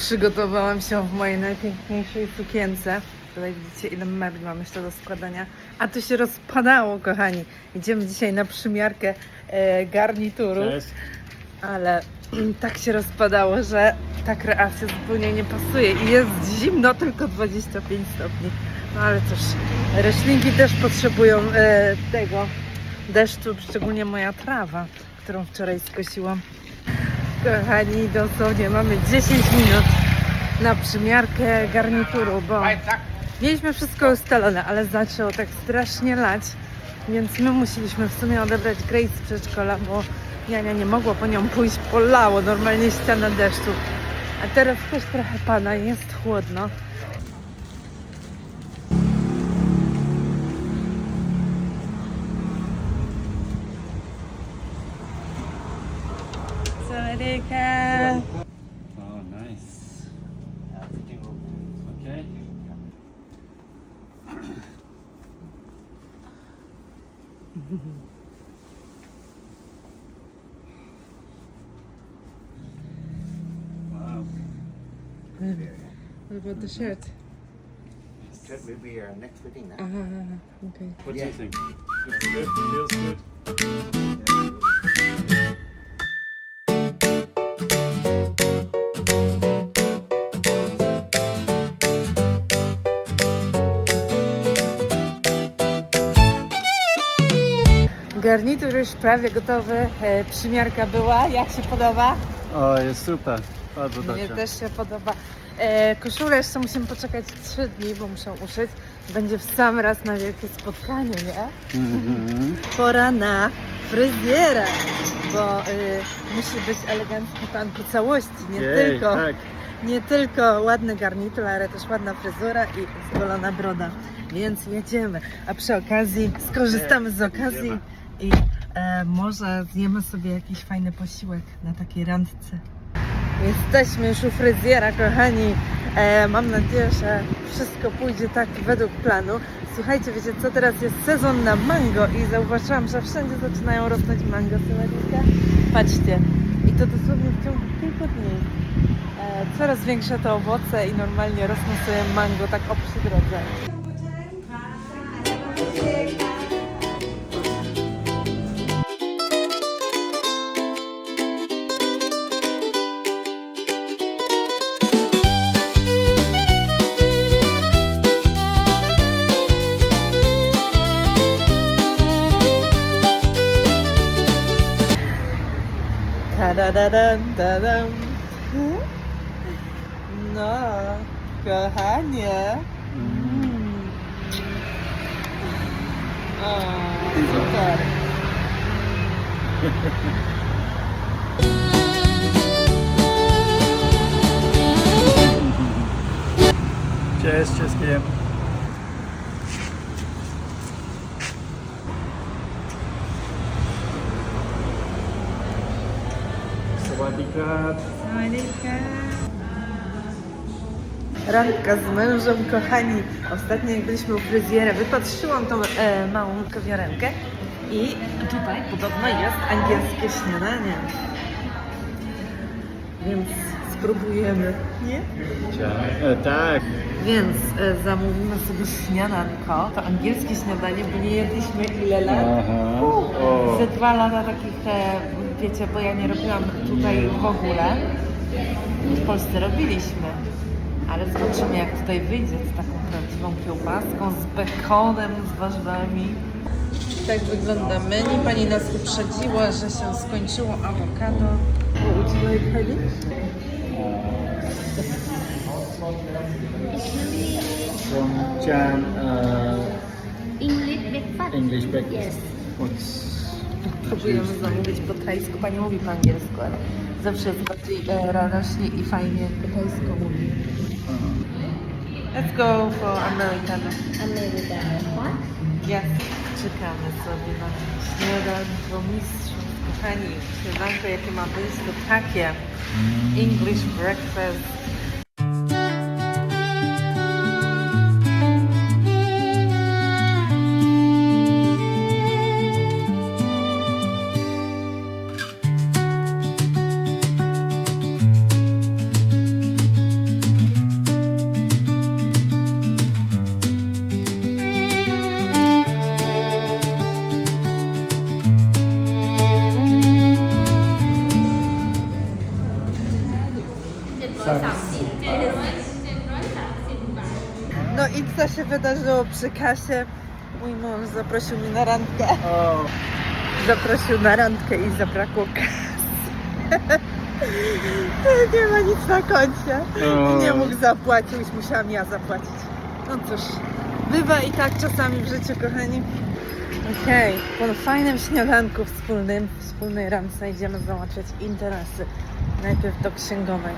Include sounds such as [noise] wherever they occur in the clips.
Przygotowałam się w mojej najpiękniejszej sukience. Tutaj widzicie, ile mebli mam jeszcze do składania. A to się rozpadało, kochani. Idziemy dzisiaj na przymiarkę e, garnituru, Cześć. ale [clears throat] tak się rozpadało, że ta kreacja zupełnie nie pasuje. I jest zimno, tylko 25 stopni. No ale cóż, roślinki też potrzebują e, tego deszczu, szczególnie moja trawa, którą wczoraj skosiłam. Kochani, dosłownie mamy 10 minut na przymiarkę garnituru, bo mieliśmy wszystko ustalone, ale zaczęło tak strasznie lać, więc my musieliśmy w sumie odebrać Grace z przedszkola, bo Jania nie mogła po nią pójść, polało normalnie ściana deszczu. A teraz też trochę pada, jest chłodno. Sawadika. Oh, nice. Okay. Wow. What about the shirt? That will be our next fitting now. Uh, ah, ah, ah, okay. What Yeah. do you think? Looks good. Feels good. Garnitur już prawie gotowy, e, przymiarka była. Jak się podoba? O, jest super. Bardzo Mnie dobrze. też się podoba. E, koszulę jeszcze musimy poczekać 3 dni, bo muszę uszyć. Będzie w sam raz na wielkie spotkanie, nie? Mhm. Pora na fryzjera, bo y, musi być elegancki pan po całości, nie Jej, tylko Tak. nie tylko ładny garnitur, ale też ładna fryzura i zgolona broda. Więc jedziemy. A przy okazji skorzystamy z okazji i e, może zjemy sobie jakiś fajny posiłek na takiej randce. Jesteśmy już u fryzjera, kochani. E, mam nadzieję, że wszystko pójdzie tak według planu. Słuchajcie, wiecie co, teraz jest sezon na mango i zauważyłam, że wszędzie zaczynają rosnąć mango symetryczne. Patrzcie. I to dosłownie w ciągu kilku dni. E, coraz większe te owoce i normalnie rosną sobie mango tak o przy drodze. Tadadadam, tadam. No, kochanie. Mm. O, super. Cześć wszystkim. Sawadika. Randka z mężem, kochani. Ostatnio jak byliśmy u fryzjera, wypatrzyłam tą e, małą kawiarenkę i tutaj podobno jest angielskie śniadanie. Więc spróbujemy, nie? E, tak. Więc e, zamówimy sobie śniadanko, to angielskie śniadanie, bo nie jedliśmy ile lat? Aha. O. Ze dwa lata takich, e, wiecie, bo ja nie robiłam tutaj w ogóle. W Polsce robiliśmy, ale zobaczymy jak tutaj wyjdzie z taką prawdziwą kiełbaską, z bekonem, z warzywami. Tak wygląda menu. Pani nas uprzedziła, że się skończyło awokado. Would you like honey? From Jan uh, English breakfast. English breakfast. Yes. What's Próbujemy zamówić po tajsku. Pani mówi po angielsku, ale zawsze jest bardziej e, radośnie i fajnie po tajsku mówi. Let's go for Americano. American hot. Yes. Czekamy sobie na śniadanko mistrzów. Kochani, śniadanko jakie ma być to takie. English breakfast. No i co się wydarzyło przy kasie? Mój mąż zaprosił mnie na randkę. Oh, Zaprosił na randkę i zabrakło kasy. [laughs] Nie ma nic na koncie. I nie mógł zapłacić, musiałam ja zapłacić. No cóż, bywa i tak czasami w życiu, kochani. Okej, po fajnym śniadanku wspólnym, wspólnej ramce idziemy załatwiać interesy. Najpierw do księgowej.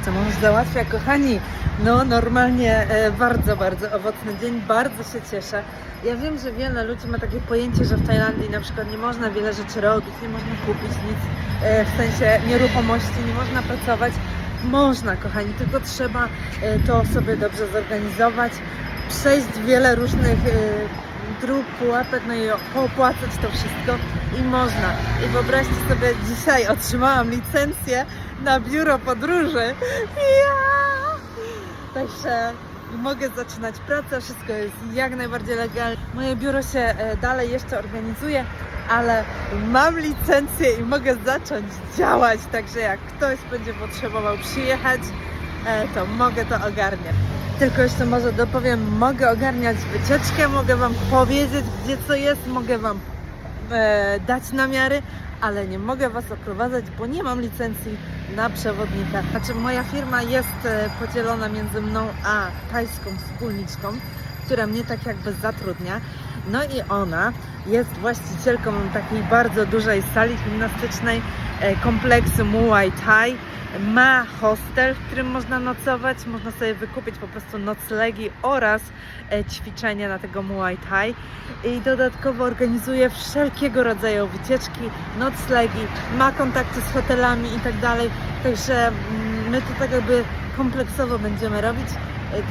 Jeszcze mąż załatwia, kochani. No normalnie e, bardzo, bardzo owocny dzień, bardzo się cieszę. Ja wiem, że wiele ludzi ma takie pojęcie, że w Tajlandii na przykład nie można wiele rzeczy robić, nie można kupić nic, e, w sensie nieruchomości, nie można pracować. Można, kochani, tylko trzeba e, to sobie dobrze zorganizować, przejść wiele różnych dróg, pułapek, no i poopłacać to wszystko i można. I wyobraźcie sobie, dzisiaj otrzymałam licencję na biuro podróży. Ja! Także mogę zaczynać pracę, wszystko jest jak najbardziej legalne. Moje biuro się e, dalej jeszcze organizuje, ale mam licencję i mogę zacząć działać. Także jak ktoś będzie potrzebował przyjechać, e, to mogę to ogarniać. Tylko jeszcze może dopowiem, mogę ogarniać wycieczkę, mogę Wam powiedzieć, gdzie co jest, mogę Wam e, dać namiary, ale nie mogę Was oprowadzać, bo nie mam licencji na przewodnika. Znaczy moja firma jest e, podzielona między mną a tajską wspólniczką, która mnie tak jakby zatrudnia. No i ona jest właścicielką takiej bardzo dużej sali gimnastycznej e, kompleksu Muay Thai. Ma hostel, w którym można nocować, można sobie wykupić po prostu noclegi oraz e, ćwiczenia na tego Muay Thai i dodatkowo organizuje wszelkiego rodzaju wycieczki, noclegi, ma kontakty z hotelami i tak. Także mm, my to tak jakby kompleksowo będziemy robić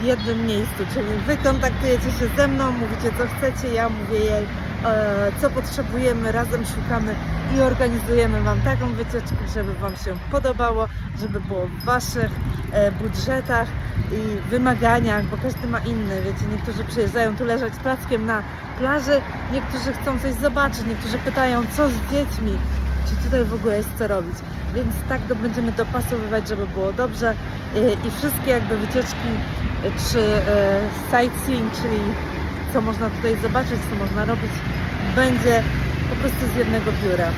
w jednym miejscu, czyli wy kontaktujecie się ze mną, mówicie co chcecie, ja mówię jej e, co potrzebujemy, razem szukamy i organizujemy Wam taką wycieczkę, żeby Wam się podobało, żeby było w Waszych e, budżetach i wymaganiach, bo każdy ma inny, wiecie, niektórzy przyjeżdżają tu leżeć plackiem na plaży, niektórzy chcą coś zobaczyć, niektórzy pytają co z dziećmi, czy tutaj w ogóle jest co robić, więc tak to będziemy dopasowywać, żeby było dobrze e, i wszystkie jakby wycieczki czy e, sightseeing, czyli co można tutaj zobaczyć, co można robić, będzie po prostu z jednego biura.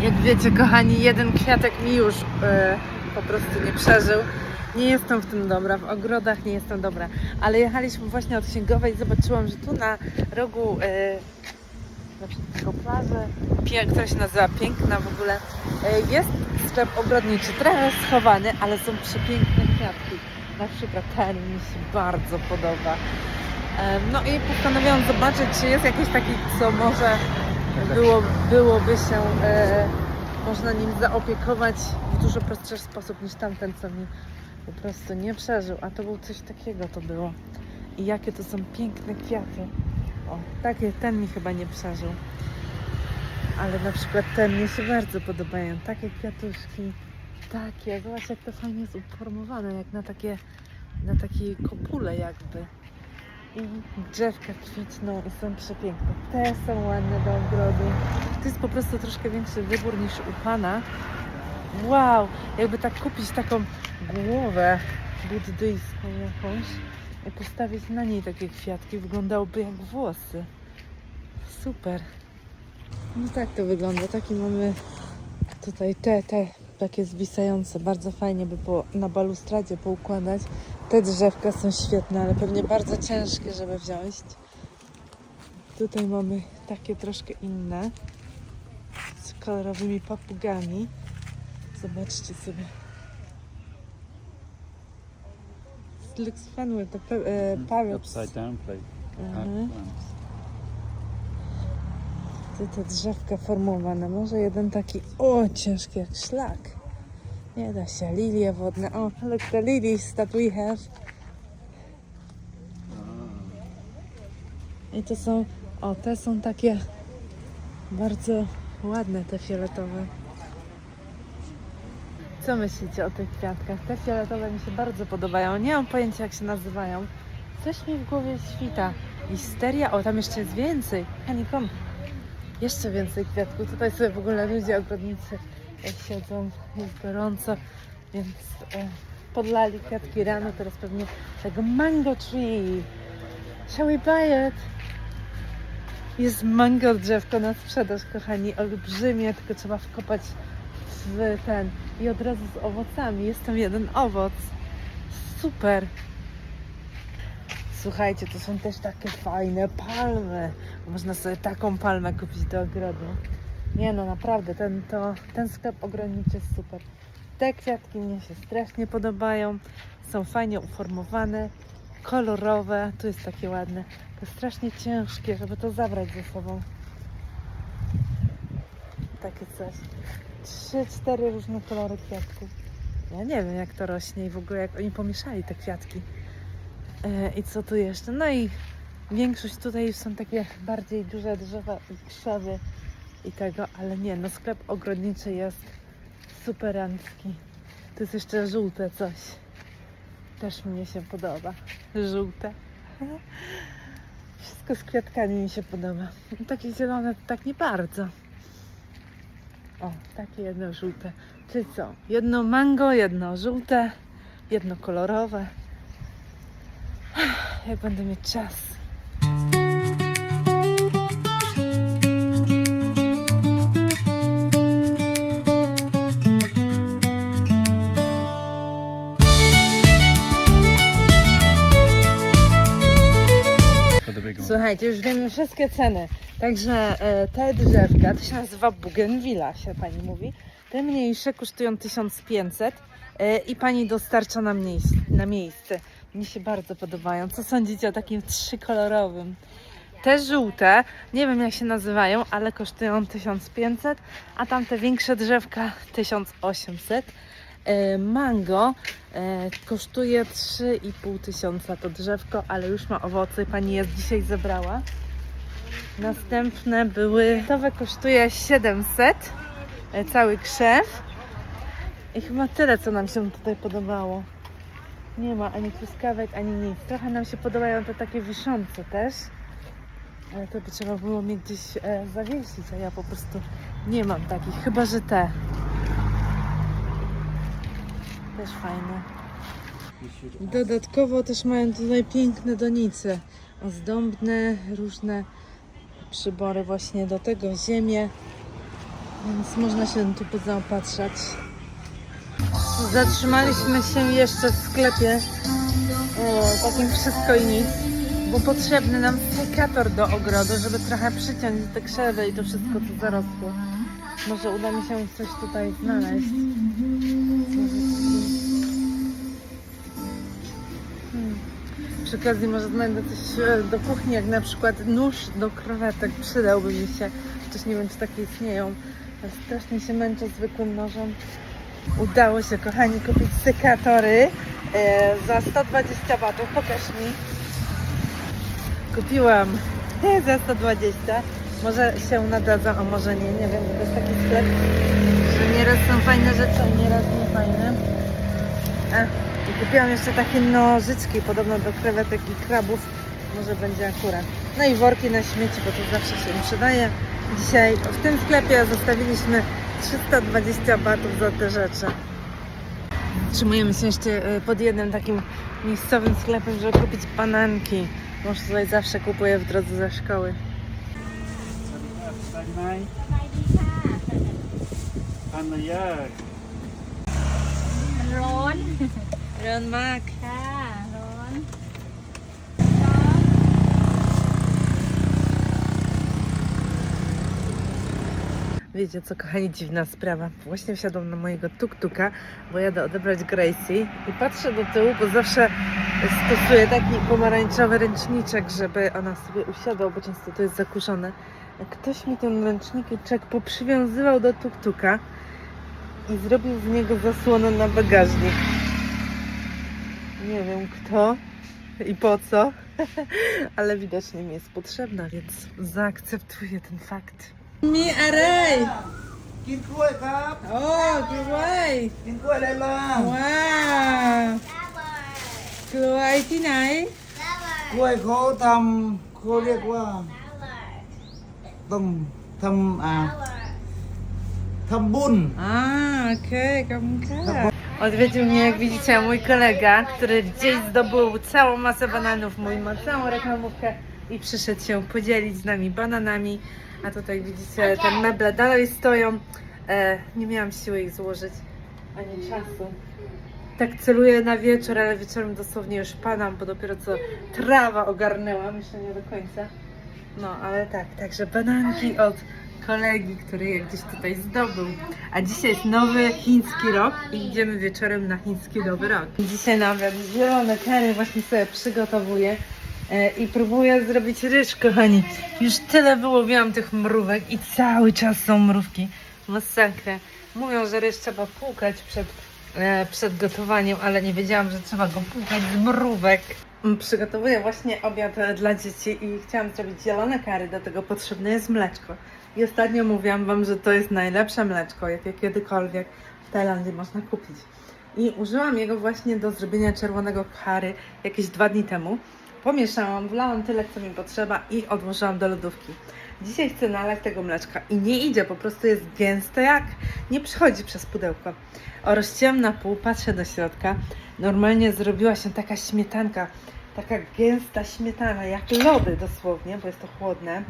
Jak wiecie, kochani, jeden kwiatek mi już e, po prostu nie przeżył. Nie jestem w tym dobra, w ogrodach nie jestem dobra, ale jechaliśmy właśnie od księgowej i zobaczyłam, że tu na rogu e, naprzeciwko plaży, która się nazywa Piękna w ogóle, jest sklep ogrodniczy, trochę schowany, ale są przepiękne kwiatki. Na przykład ten mi się bardzo podoba. No i postanowiłam zobaczyć, czy jest jakiś taki, co może było, byłoby się e, można nim zaopiekować w dużo prostszy sposób niż tamten, co mi po prostu nie przeżył. A to był coś takiego to było. I jakie to są piękne kwiaty. O, takie ten mi chyba nie przeżył. Ale na przykład ten mnie się bardzo podobają. Takie kwiatuszki. Takie, zobacz jak to fajnie jest uformowane, jak na takie, na takiej kopule jakby i drzewka kwitną i są przepiękne. Te są ładne do ogrodu. To jest po prostu troszkę większy wybór niż u Pana. Wow! Jakby tak kupić taką głowę buddyjską jakąś i postawić na niej takie kwiatki, wyglądałoby jak włosy. Super. No tak to wygląda. Taki mamy tutaj te, te takie zwisające. Bardzo fajnie by było na balustradzie poukładać. Te drzewka są świetne, ale pewnie bardzo ciężkie, żeby wziąć. Tutaj mamy takie troszkę inne z kolorowymi papugami. Zobaczcie sobie. It looks fun with the uh, parrots. upside down plate. Mhm. Tu te drzewka formowane. Może jeden taki, o, ciężki jak szlak. Nie da się. Lilie wodne. O, look the lilies that we have. I to są, o, te są takie bardzo ładne, te fioletowe. Co myślicie o tych kwiatkach? Te fioletowe mi się bardzo podobają. Nie mam pojęcia, jak się nazywają. Coś mi w głowie świta. Listeria, o tam jeszcze jest więcej. Hanikom, jeszcze więcej kwiatków. Tutaj sobie w ogóle ludzie, ogrodnicy siedzą, jest gorąco, więc e, podlali kwiatki rano, teraz pewnie tego mango tree. Shall we buy it? Jest mango drzewko na sprzedaż, kochani, olbrzymie, tylko trzeba wkopać w ten i od razu z owocami. Jest tam jeden owoc. Super. Słuchajcie, to są też takie fajne palmy. Można sobie taką palmę kupić do ogrodu. Nie no, naprawdę, ten, to, ten sklep ogrodniczy jest super. Te kwiatki mnie się strasznie podobają. Są fajnie uformowane, kolorowe. Tu jest takie ładne. To strasznie ciężkie, żeby to zabrać ze sobą. Takie coś. Trzy, cztery różne kolory kwiatków. Ja nie wiem, jak to rośnie i w ogóle jak oni pomieszali te kwiatki. E, I co tu jeszcze? No i większość tutaj są takie bardziej duże drzewa i krzewy i tego, ale nie, no sklep ogrodniczy jest superancki. To jest jeszcze żółte coś. Też mnie się podoba. Żółte. [laughs] Wszystko z kwiatkami mi się podoba. Takie zielone to tak nie bardzo. O, takie jedno żółte. Czyli co? Jedno mango, jedno żółte, jedno kolorowe. Jak będę mieć czas. Słuchajcie, już wiemy wszystkie ceny. Także e, te drzewka, to się nazywa Bougainvillea, się pani mówi. Te mniejsze kosztują 1500 e, i pani dostarcza na, na miejsce. Mnie się bardzo podobają. Co sądzicie o takim trzykolorowym? Te żółte, nie wiem jak się nazywają, ale kosztują 1500, a tamte większe drzewka 1800. E, Mango kosztuje 3,5 tysiąca to drzewko, ale już ma owoce. Pani je dzisiaj zebrała. Następne były, towe kosztuje 700, e, cały krzew. I chyba tyle, co nam się tutaj podobało. Nie ma ani truskawek, ani nic. Trochę nam się podobają te takie wiszące też. Ale to by trzeba było mnie gdzieś e, zawiesić, a ja po prostu nie mam takich. Chyba, że te. Też fajne. Dodatkowo też mają tutaj piękne donice. Ozdobne, różne przybory właśnie do tego, ziemię. Więc można się tu pozaopatrzać. Zatrzymaliśmy się jeszcze w sklepie o, takim wszystko i nic, bo potrzebny nam sekator do ogrodu, żeby trochę przyciąć te krzewy i to wszystko co zarosło. Może uda mi się coś tutaj znaleźć. Przy okazji może znajdę coś e, do kuchni, jak na przykład nóż do krewetek przydałby mi się. Chociaż nie wiem, czy takie istnieją. Strasznie się męczę zwykłym nożem. Udało się, kochani, kupić sekatory e, za 120 watów. Pokaż mi. Kupiłam [laughs] za 120. Może się nadadzą, a może nie. Nie wiem, to jest taki sklep, że nieraz są fajne rzeczy, a nieraz nie fajne. Kupiłam jeszcze takie nożyczki, podobno do krewetek i krabów. Może będzie akurat. No i worki na śmieci, bo to zawsze się im przydaje. Dzisiaj w tym sklepie zostawiliśmy 320 batów za te rzeczy. Trzymujemy się jeszcze e, pod jednym takim miejscowym sklepem, żeby kupić bananki. Mąż tutaj zawsze kupuje w drodze ze szkoły. Pan jak? Ron. ร้อน เรินมาก ค่ะ ร้อน Wiecie co, kochani, dziwna sprawa. Właśnie wsiadłam na mojego tuk-tuka, bo jadę odebrać Gracie i patrzę do tyłu, bo zawsze stosuję taki pomarańczowy ręczniczek, żeby ona sobie usiadła, bo często to jest zakurzone. A Ktoś mi ten ręczniczek poprzywiązywał do tuk-tuka i zrobił z niego zasłonę na bagażnik. Nie wiem kto i po co, [laughs] ale widocznie mi jest potrzebna, więc zaakceptuję ten fakt. Mi aray! กินกล้วยครับ โอ้กล้วย กินกล้วยอะไรบ้าง ว้าวกล้วยที่ไหน กล้วยเขาทำ เขาเรียกว่าต้องทำอ่าทำบุญ A, okej, okay, Odwiedził mnie, jak widzicie, mój kolega, który gdzieś zdobył całą masę bananów, mój ma całą reklamówkę i przyszedł się podzielić z nami bananami. A tutaj widzicie, te meble dalej stoją. E, nie miałam siły ich złożyć, ani czasu. Tak celuję na wieczór, ale wieczorem dosłownie już padam, bo dopiero co trawa ogarnęłam, jeszcze nie do końca. No, ale tak, także bananki od kolegi, który je gdzieś tutaj zdobył. A dzisiaj jest nowy chiński rok i idziemy wieczorem na chiński nowy rok. Dzisiaj nawet zielone kary właśnie sobie przygotowuję e, i próbuję zrobić ryż, kochani. Już tyle wyłowiłam tych mrówek i cały czas są mrówki. Masakra. Mówią, że ryż trzeba płukać przed, e, przed gotowaniem, ale nie wiedziałam, że trzeba go płukać z mrówek. Przygotowuję właśnie obiad e, dla dzieci i chciałam zrobić zielone kary, do tego potrzebne jest mleczko. I ostatnio mówiłam Wam, że to jest najlepsze mleczko, jakie kiedykolwiek w Tajlandii można kupić. I użyłam jego właśnie do zrobienia czerwonego kary jakieś dwa dni temu. Pomieszałam, wlałam tyle, co mi potrzeba i odłożyłam do lodówki. Dzisiaj chcę nalać tego mleczka i nie idzie, po prostu jest gęste jak nie przychodzi przez pudełko. O, rozcięłam na pół, patrzę do środka. Normalnie zrobiła się taka śmietanka, taka gęsta śmietana, jak lody dosłownie, bo jest to chłodne,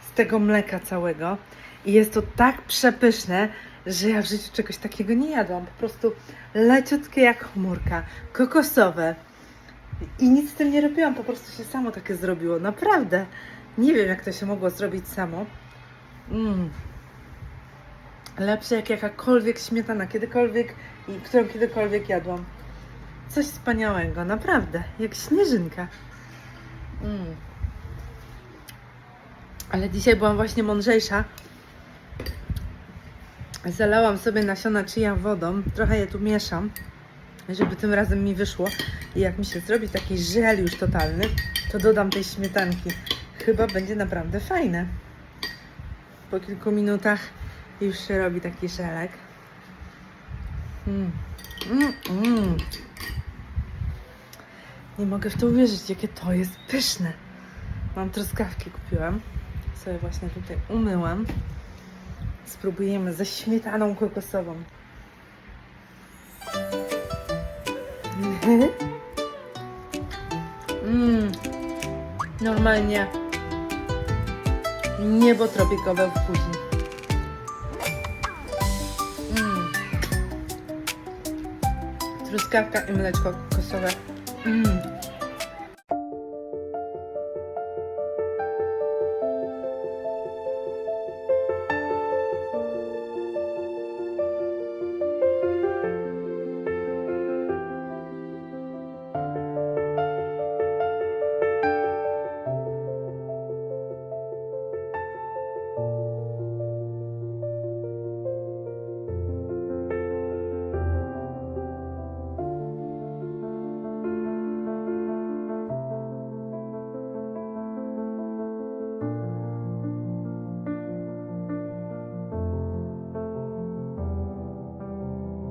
z tego mleka całego. I jest to tak przepyszne, że ja w życiu czegoś takiego nie jadłam. Po prostu leciutkie jak chmurka, kokosowe. I nic z tym nie robiłam, po prostu się samo takie zrobiło. Naprawdę. Nie wiem, jak to się mogło zrobić samo. Mm. Lepsze jak jakakolwiek śmietana, kiedykolwiek, i którą kiedykolwiek jadłam. Coś wspaniałego, naprawdę. Jak śnieżynka. Mm. Ale dzisiaj byłam właśnie mądrzejsza. Zalałam sobie nasiona chia wodą. Trochę je tu mieszam, żeby tym razem mi wyszło. I jak mi się zrobi taki żel już totalny, to dodam tej śmietanki. Chyba będzie naprawdę fajne. Po kilku minutach już się robi taki żelek. Mm. Mm, mm. Nie mogę w to uwierzyć, jakie to jest pyszne. Mam truskawki, kupiłam. Sobie właśnie tutaj umyłam. Spróbujemy ze śmietaną kokosową. [laughs] Mm. Normalnie niebo tropikowe w kuchni. Mm. Truskawka i mleczko kokosowe. Mm.